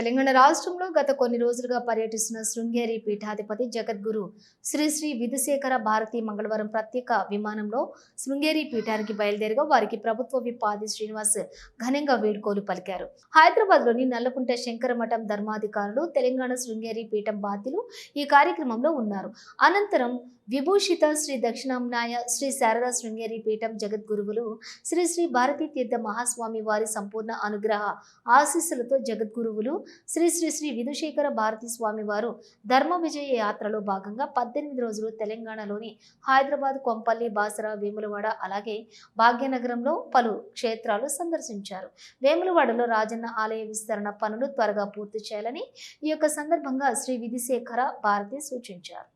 తెలంగాణ రాష్ట్రంలో గత కొన్ని రోజులుగా పర్యటిస్తున్న శృంగేరి పీఠాధిపతి జగద్గురు శ్రీ శ్రీ విధుశేఖర భారతి మంగళవారం ప్రత్యేక విమానంలో శృంగేరి పీఠానికి బయలుదేరగా వారికి ప్రభుత్వ విప్ శ్రీనివాస్ ఘనంగా వేడుకోలు పలికారు. హైదరాబాద్లోని నల్లకుంట శంకర మఠం ధర్మాధికారులు తెలంగాణ శృంగేరి పీఠం బాధ్యులు ఈ కార్యక్రమంలో ఉన్నారు. అనంతరం విభూషిత శ్రీ దక్షిణాంనాయ శ్రీ శారదా శృంగేరి పీఠం జగద్గురువులు శ్రీ శ్రీ భారతీ తీర్థ మహాస్వామి వారి సంపూర్ణ అనుగ్రహ ఆశీస్సులతో జగద్గురువులు శ్రీ శ్రీ శ్రీ విధుశేఖర భారతీ స్వామి వారు ధర్మ విజయ యాత్రలో భాగంగా పద్దెనిమిది రోజులు తెలంగాణలోని హైదరాబాద్ కొంపల్లి బాసర వేములవాడ అలాగే భాగ్యనగరంలో పలు క్షేత్రాలు సందర్శించారు. వేములవాడలో రాజన్న ఆలయ విస్తరణ పనులు త్వరగా పూర్తి చేయాలని ఈ యొక్క సందర్భంగా శ్రీ విధిశేఖర భారతి సూచించారు.